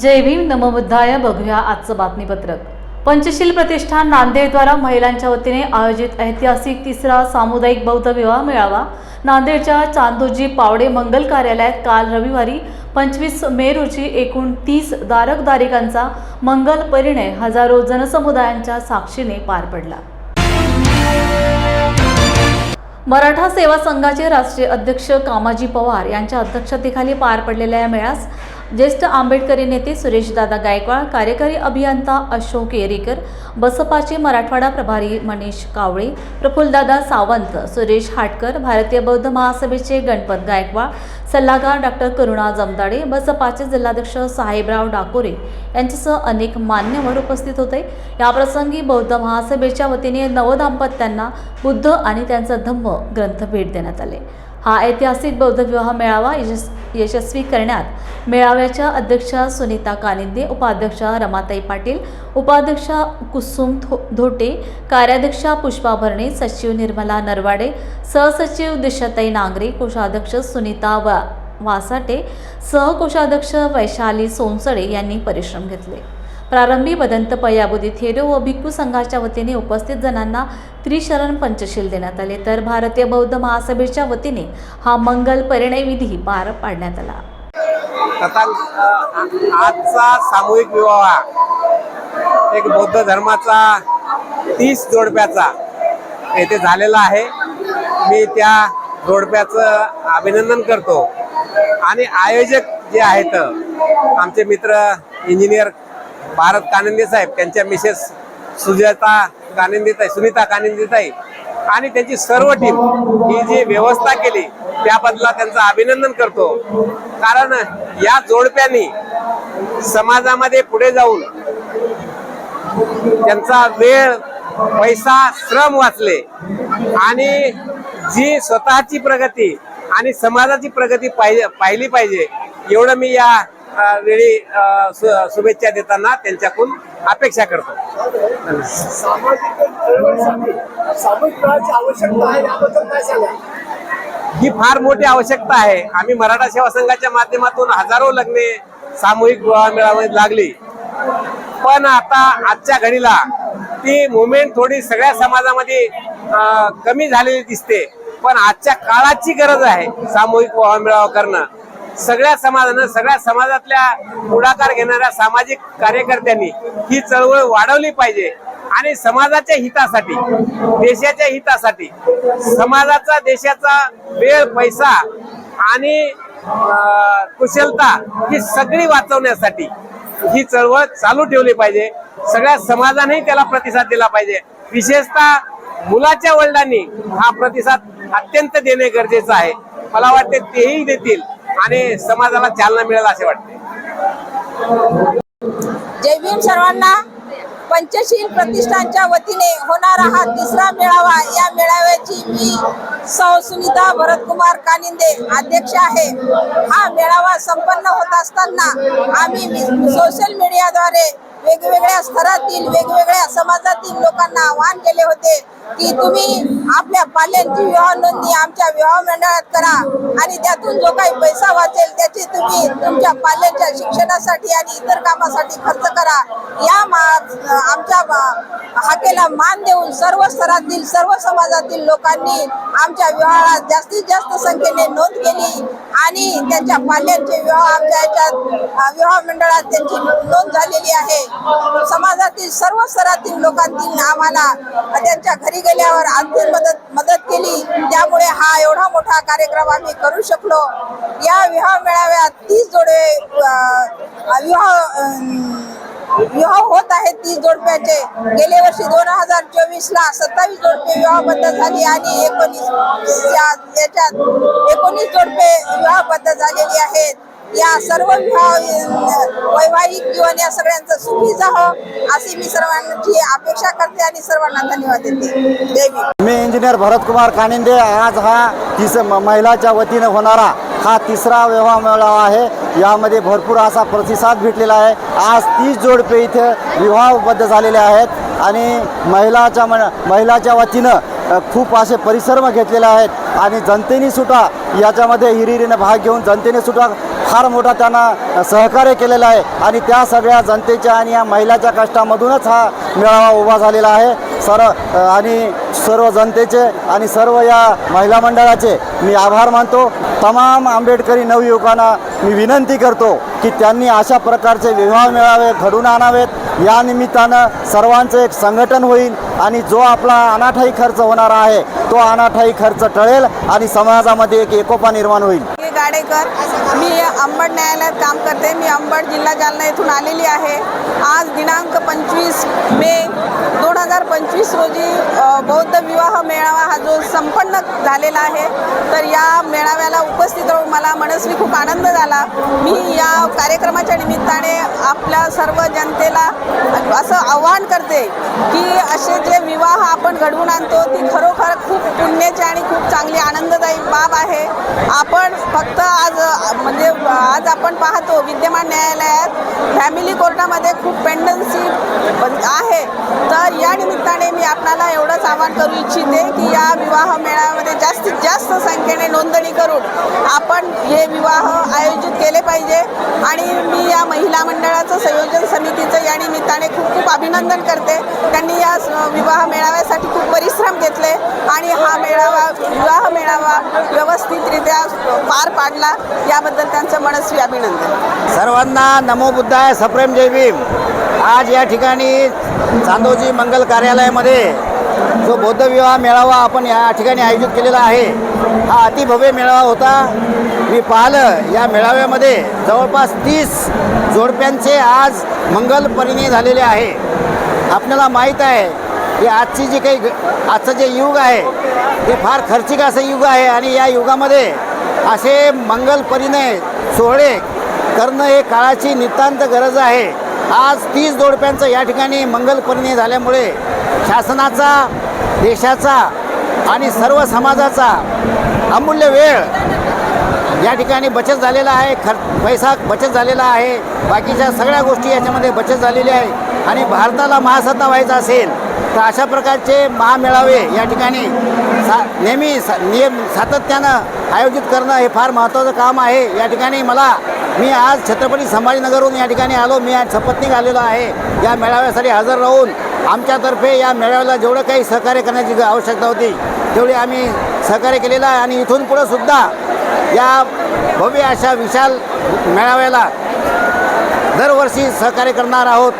जय भीम नमबुद्धाय बघूया आजचं बातमीपत्रक. पंचशील प्रतिष्ठान नांदेडद्वारा महिलांच्या वतीने आयोजित ऐतिहासिक तिसरा सामुदायिक बौद्ध विवाह मेळावा. नांदेडच्या चांदोजी पावडे मंगल कार्यालयात काल रविवारी पंचवीस मे रोजी एकूण तीस दारकदारिकांचा मंगल परिणय हजारो जनसमुदायांच्या साक्षीने पार पडला. मराठा सेवा संघाचे राष्ट्रीय अध्यक्ष कामाजी पवार यांच्या अध्यक्षतेखाली पार पडलेल्या या मेळ्यास ज्येष्ठ आंबेडकरी नेते सुरेशदादा गायकवाड कार्यकारी अभियंता अशोक येरीकर बसपाचे मराठवाडा प्रभारी मनीष कावळे प्रफुल्लदादा सावंत सुरेश हाटकर भारतीय बौद्ध महासभेचे गणपत गायकवाड सल्लागार डॉक्टर करुणा जमदाडे बसपाचे जिल्हाध्यक्ष साहेबराव डाकोरे यांच्यासह अनेक मान्यवर उपस्थित होते. याप्रसंगी बौद्ध महासभेच्या वतीने नवदाम्पत्यांना बुद्ध आणि त्यांचा धम्म ग्रंथ भेट देण्यात आले. हा ऐतिहासिक बौद्ध विवाह मेळावा यशस् यशस्वी करण्यात मेळाव्याच्या अध्यक्षा सुनीता कानिंदे उपाध्यक्षा रमाताई पाटील उपाध्यक्षा कुसुम थो धोटे कार्याध्यक्षा पुष्पा भरणे सचिव निर्मला नरवाडे सहसचिव दिशाताई नांगरे कोषाध्यक्ष सुनीता वा वासाटे सहकोषाध्यक्ष वैशाली सोनसडे यांनी परिश्रम घेतले. प्रारंभी बदंत पयाबुदी थेरो व भिक्खू संघाच्या वतीने उपस्थित जणांना त्रिशरण पंचशील देण्यात आले. तर भारतीय बौद्ध महासभेच्या वतीने हा मंगल परिणय विधी पार पाडण्यात आला. तथा आजचा सामूहिक विवाह एक बौद्ध धर्माचा तीस जोडप्याचा येथे झालेला आहे. मी त्या जोडप्याचं अभिनंदन करतो. आणि आयोजक जे आहेत आमचे मित्र इंजिनियर भारत कानंदे साहेब त्यांच्या मिसेस सुजाता कानंदेताई सुनीता कानंदेताई आणि त्यांची सर्व टीम ही जी व्यवस्था केली त्याबद्दल त्यांचं अभिनंदन करतो. कारण या जोडप्यांनी समाजामध्ये पुढे जाऊन त्यांचा वेळ पैसा श्रम वाचले आणि जी स्वतःची प्रगती आणि समाजाची प्रगती पाहिजे पाहिली पाहिजे एवढं मी या वेळी शुभेच्छा देताना त्यांच्याकडून अपेक्षा करतो. ही फार मोठी आवश्यकता आहे. आम्ही मराठा सेवा संघाच्या माध्यमातून हजारो लग्ने सामूहिक विवाह मेळावे लागली. पण आता आजच्या घडीला ती मुवमेंट थोडी सगळ्या समाजामध्ये कमी झालेली दिसते. पण आजच्या काळाची गरज आहे सामूहिक विवाह मेळावा करणं. सगळ्या समाजानं सगळ्या समाजातल्या पुढाकार घेणाऱ्या सामाजिक कार्यकर्त्यांनी ही चळवळ वाढवली पाहिजे. आणि समाजाच्या हितासाठी देशाच्या हितासाठी समाजाचा देशाचा वेळ पैसा आणि कुशलता ही सगळी वाचवण्यासाठी ही चळवळ चालू ठेवली पाहिजे. सगळ्या समाजानेही त्याला प्रतिसाद दिला पाहिजे. विशेषतः मुलाच्या वडिलांनी हा प्रतिसाद अत्यंत देणे गरजेचं आहे. मला वाटते तेही देतील. आणि समाजाला चालना मिळेल असे वाटते. जय भीम सर्वांना पंचशील प्रतिष्ठानच्या वतीने होणारा हा तिसरा मेळावा. या मेळाव्याची मी सौ सुनीता भरतकुमार कानिंदे अध्यक्ष आहे. हा मेळावा संपन्न होत असताना आम्ही सोशल मीडियाद्वारे वेगवेगळ्या स्तरातील वेगवेगळ्या समाजातील लोकांना आवाहन केले होते. की तुम्ही आपल्या पाल्यांची विवाह नोंदणी आमच्या विवाह मंडळात करा आणि त्यातून जो काही पैसा वाचेल त्याची तुम्ही तुमच्या पाल्यांच्या शिक्षणासाठी आणि इतर कामासाठी खर्च करा. या मा आमच्या हाकेला मान देऊन सर्व स्तरातील सर्व समाजातील लोकांनी आमच्या विवाहात जास्तीत जास्त संख्येने नोंद केली आणि त्यांच्या पाल्यांचे विवाह आमच्या याच्यात विवाह मंडळात त्यांची नोंद झालेली आहे. समाजातील सर्व स्तरातील लोकांनी आम्हाला त्यांच्या घरी गेल्यावर आणखी मदत मदत केली. त्यामुळे हा एवढा मोठा कार्यक्रम आम्ही करू शकलो. या विवाह मेळाव्यात तीस जोडे विवाह विवाह होत आहेत तीस जोडप्याचे. गेल्या वर्षी दोन हजार चोवीस ला सत्तावीस जोडपे विवाहबद्ध झाली आणि एकोणीस या- याच्यात एकोणीस जोडपे विवाहबद्ध झालेली आहेत. या सर्व वैवाहिक जीवन या सगळ्यांचं सुखी जावं अशी मी सर्वांची अपेक्षा करते आणि सर्वांना धन्यवाद देते. मी इंजिनियर भरतकुमार कानिंदे आज हा तिस म- महिलाच्या वतीने होणारा हा तिसरा विवाह मेळावा आहे. यामध्ये भरपूर असा प्रतिसाद भेटलेला आहे. आज तीस जोडपे इथे विवाहबद्ध झालेले आहेत आणि महिलाच्या मन महिलाच्या वतीनं खूप असे परिश्रम घेतलेले आहेत. आणि जनतेने सुद्धा याच्यामध्ये हिरिरीनं भाग घेऊन जनतेने सुद्धा फार मोठा त्यांना सहकार्य केलेलं आहे. आणि त्या सगळ्या जनतेच्या आणि या महिलाच्या कष्टामधूनच हा मेळावा उभा झालेला आहे. सर आणि सर्व जनतेचे आणि सर्व या महिला मंडळाचे मी आभार मानतो. तमाम आंबेडकरी नवयुवकांना मी विनंती करतो की त्यांनी अशा प्रकारचे विवाह मेळावे घडून आणावेत. या निमित्तानं सर्वांचं एक संघटन होईल आणि जो आपला अनाठाई खर्च होणार आहे तो अनाठाई खर्च टळेल आणि समाजामध्ये एक एकोपा निर्माण होईल. गाडेकर मी अंबड न्यायालयात काम करते. मी अंबड जिल्हा जालना येथून आलेली आहे. आज दिनांक पंचवीस मे दोन हजार पंचवीस रोजी बौद्ध विवाह मेळावा हा जो संपन्न झालेला आहे तर या मेळाव्याला उपस्थित राहून मला मनस्वी खूप आनंद झाला. मी या कार्यक्रमाच्या निमित्ताने आपल्या सर्व जनतेला असं आव्हान करते की असे जे विवाह आपण घडवून आणतो ती खरोखर खूप पुण्याची आणि खूप चांगली आनंददायी बाब आहे. आपण फक्त आज म्हणजे आज आपण पाहतो विद्यमान न्यायालयात फॅमिली कोर्टामध्ये खूप पेंडन्सी आहे. तर या निमित्ताने मी आपणाला एवढंच आवाहन करू इच्छिते की या विवाह मेळाव्यामध्ये जास्तीत जास्त संख्येने नोंदणी करून आपण हे विवाह आयोजित केले पाहिजे. आणि मी या महिला मंडळाचं संयोजन समितीचं या निमित्ताने खूप खूप अभिनंदन करते. त्यांनी या स- विवाह मेळाव्यासाठी आणि हा मेळावा विवाह मेळावा व्यवस्थितरित्या पार पाडला याबद्दल त्यांचं मनस्वी अभिनंदन. सर्वांना नमो बुद्धाय सप्रेम जय भीम. आज या ठिकाणी चांदोजी मंगल कार्यालयामध्ये जो बौद्ध विवाह मेळावा आपण या ठिकाणी आयोजित केलेला आहे हा अतिभव्य मेळावा होता. मी पाहिलं या मेळाव्यामध्ये जवळपास तीस जोडप्यांचे आज मंगल परिणय झालेले आहे. आपल्याला माहीत आहे ही आजची जी काही ग- आजचं जे युग आहे ते फार खर्चिक असं युग आहे आणि या युगामध्ये असे मंगल परिणय सोहळे करणं हे काळाची नितांत गरज आहे. आज तीस जोडप्यांचं या ठिकाणी मंगल परिणय झाल्यामुळे शासनाचा देशाचा आणि सर्व समाजाचा अमूल्य वेळ या ठिकाणी बचत झालेला आहे. खर पैसा बचत झालेला आहे. बाकीच्या सगळ्या गोष्टी याच्यामध्ये बचत झालेली आहे. आणि भारताला महासत्ता व्हायचा असेल तर अशा प्रकारचे महामेळावे या ठिकाणी सा नेहमी सा नियम सातत्यानं आयोजित करणं हे फार महत्त्वाचं काम आहे. या ठिकाणी मला मी आज छत्रपती संभाजीनगरहून या ठिकाणी आलो. मी आज सपत्नीक आलेलो आहे. या मेळाव्यासाठी हजर राहून आमच्यातर्फे या मेळाव्याला जेवढं काही सहकार्य करण्याची आवश्यकता होती तेवढी आम्ही सहकार्य केलेलं आहे. आणि इथून पुढं सुद्धा या भव्य अशा विशाल मेळाव्याला दरवर्षी सहकार्य करणार आहोत.